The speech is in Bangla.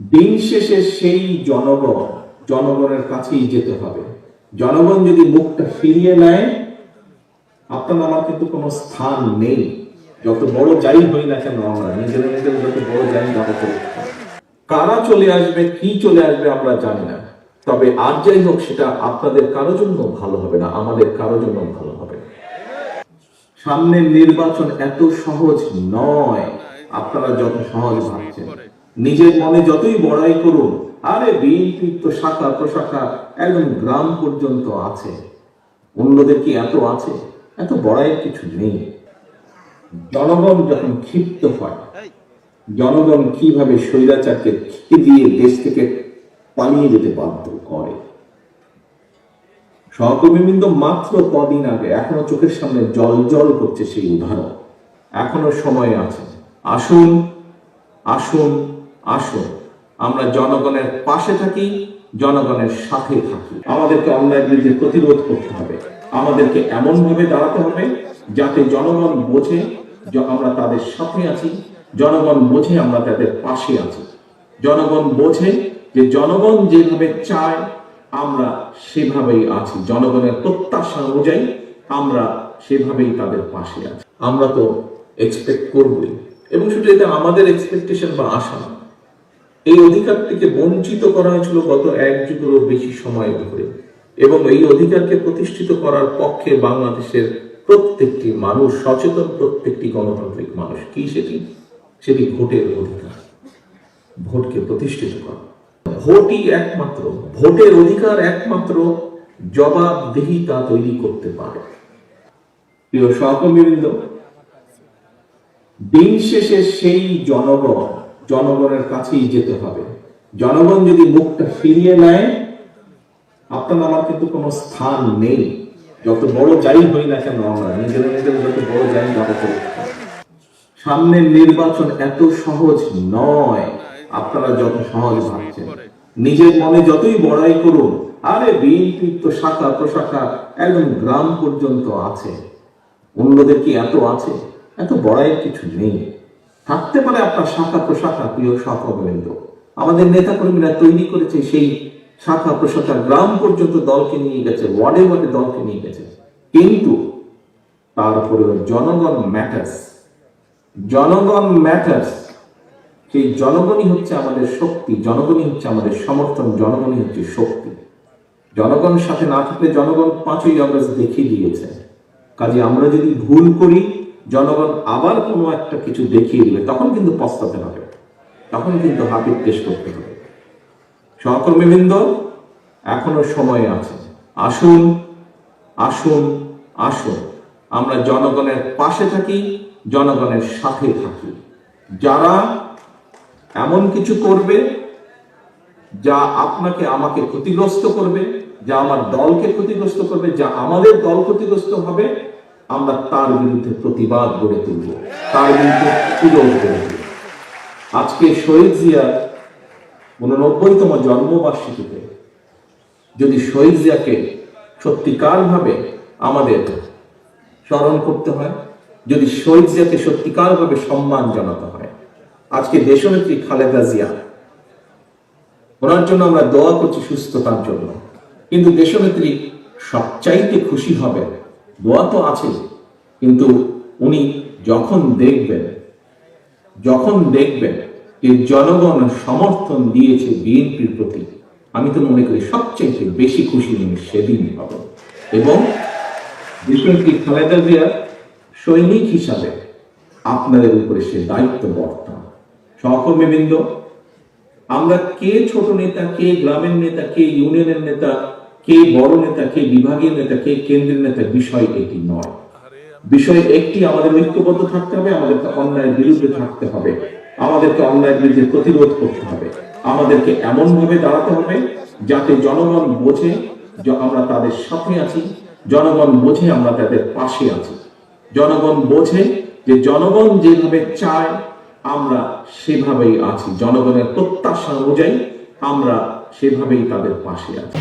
দিন শেষে সেই জনগণ, জনগণের কাছেই যেতে হবে। জনগণ যদি মুখটা ফিরিয়ে নেয়, আপনার আমার কিন্তু কোনো স্থান নেই। যত বড় যাই হই না কেন আমরা, নিজেরা নিজেরা যত বড় যাই না কারা চলে আসবে, কি চলে আসবে আমরা জানি না। তবে আর যাই হোক, সেটা আপনাদের কারও জন্য ভালো হবে না, আমাদের কারও জন্য ভালো হবে সামনের নির্বাচন এত সহজ নয়। আপনারা যত সহজ ভাবছেন। নিজের মনে যতই বড়াই করুন, আরে বিএনপি তো শাখা প্রশাখা একদম গ্রাম পর্যন্ত আছে। অন্যদের কি এত আছে? এত বড়াইয়ের কিছু নেই। জনগণ যখন ক্ষিপ্ত হয়, জনগণ কীভাবে স্বৈরাচারকে খেয়ে দিয়ে দেশ থেকে পালিয়ে যেতে বাধ্য করে? সহকর্মীবৃন্দ মাত্র কদিন আগে এখনও চোখের সামনে জল জল করছে সেই উদাহরণ। এখনও সময় আছে। আসুন আসুন আসুন আমরা জনগণের পাশে থাকি, জনগণের সাথে থাকি। আমাদেরকে অন্যায় বিরুদ্ধে প্রতিরোধ করতে হবে। আমাদেরকে এমন ভাবে দাঁড়াতে হবে যাতে জনগণ বোঝে আমরা তাদের সাথে আছি, জনগণ বোঝে আমরা তাদের পাশে আছি। জনগণ বোঝে যে জনগণ যেভাবে চায়, আমরা সেভাবেই আছি। জনগণের প্রত্যাশা অনুযায়ী আমরা সেভাবেই তাদের পাশে আছি। আমরা তো এক্সপেক্ট করবই। এবং শুধু এটা, আমাদের এক্সপেকটেশন বা আশা না। এই অধিকার থেকে বঞ্চিত করা হয়েছিল গত এক যুগেরও বেশি সময় ধরে এবং এই অধিকারকে প্রতিষ্ঠিত করার পক্ষে বাংলাদেশের প্রত্যেকটি মানুষ, সচেতন প্রত্যেকটি গণতান্ত্রিক মানুষ, কি সেটি সেটি ভোটের অধিকার? ভোটকে প্রতিষ্ঠিত করা। ভোটই একমাত্র, ভোটের অধিকার একমাত্র জবাবদিহিতা তৈরি করতে পারে। প্রিয় সহকর্মীবৃন্দ, দিন শেষে সেই জনগণ জনগণের কাছেই যেতে হবে। জনগণ যদি মুখটা ফিরিয়ে নেয়, আপনার আমার কিন্তু কোনো স্থান নেই। যত বড় যাই হই না কেন আমরা, নিজেরা নিজেরা যত বড় যাই না সামনের নির্বাচন এত সহজ নয়, আপনারা যত সহজ ভাবছেন। নিজের মনে যতই বড়াই করুন, আরে বিএনপি তো শাখা প্রশাখা একদম গ্রাম পর্যন্ত আছে। অন্যদের কি এত আছে? এত বড়াইয়ের কিছু নেই। থাকতে পারে আপনার শাখা প্রশাখা, প্রিয় সহকর্মীবৃন্দ আমাদের নেতা কর্মীরা তৈরি করেছে সেই শাখা প্রশাখা গ্রাম পর্যন্ত দলকে নিয়ে গেছে, ওয়ার্ডে ওয়ার্ডে দলকে নিয়ে গেছে। কিন্তু তারপরেও জনগণ ম্যাটার্স জনগণ ম্যাটার্স সেই জনগণই হচ্ছে আমাদের শক্তি, জনগণই হচ্ছে আমাদের সমর্থন, জনগণই হচ্ছে শক্তি। জনগণের সাথে না থাকলে জনগণ পাঁচই আগস্ট দেখিয়ে দিয়েছে। কাজে আমরা যদি ভুল করি জনগণ আবার কোনো একটা কিছু দেখিয়ে দিবে তখন কিন্তু পস্তাতে হবে। তখন কিন্তু হাবিব পেশ করতে হবে। সহকর্মীবৃন্দ এখনও সময় আছে। আসুন আসুন আসুন। আমরা জনগণের পাশে থাকি, জনগণের সাথে থাকি। যারা এমন কিছু করবে, যা আপনাকে, আমাকে ক্ষতিগ্রস্ত করবে, যা আমার দলকে ক্ষতিগ্রস্ত করবে, যা আমাদের দল ক্ষতিগ্রস্ত হবে আমরা তার বিরুদ্ধে প্রতিবাদ গড়ে তুলব, তার বিরুদ্ধে প্রতিরোধ গড়ে তুলব। আজকে শহীদ জিয়ার উননব্বইতম জন্মবার্ষিকীতে যদি শহীদ জিয়াকে সত্যিকারভাবে আমাদের স্মরণ করতে হয়, যদি শহীদ জিয়াকে সত্যিকারভাবে সম্মান জানাতে হয়, আজকে দেশনেত্রী খালেদা জিয়া ওনার জন্য আমরা দোয়া করছি সুস্থতার জন্য। কিন্তু দেশনেত্রী সবচাইতে খুশি হবে দোয়া তো আছে, কিন্তু উনি যখন দেখবেন যখন দেখবেন যে জনগণ সমর্থন দিয়েছে বিএনপির প্রতি, আমি তো মনে করি সবচেয়ে বেশি খুশি উনি সেদিন হবেন এবং দেশনেত্রী খালেদা জিয়ার সৈনিক হিসাবে আপনাদের উপরে সে দায়িত্ব বর্তমান। সহকর্মীবৃন্দ, আমরা কে ছোট নেতা, কে গ্রামের নেতা, কে ইউনিয়নের নেতা কে বড় নেতা, কে বিভাগীয় নেতা, কে কেন্দ্রের নেতা, বিষয় এটি নয়। বিষয় একটি, আমাদের ঐক্যবদ্ধ থাকতে হবে, আমাদেরকে অন্যায়ের বিরুদ্ধে থাকতে হবে। আমাদেরকে অন্যায়ের বিরুদ্ধে প্রতিরোধ করতে হবে। আমাদেরকে এমন ভাবে দাঁড়াতে হবে যাতে জনগণ বোঝে আমরা তাদের সাথে আছি, জনগণ বোঝে আমরা তাদের পাশে আছি। জনগণ বোঝে যে জনগণ যেভাবে চায়, আমরা সেভাবেই আছি। জনগণের প্রত্যাশা অনুযায়ী আমরা সেভাবেই তাদের পাশে আছি।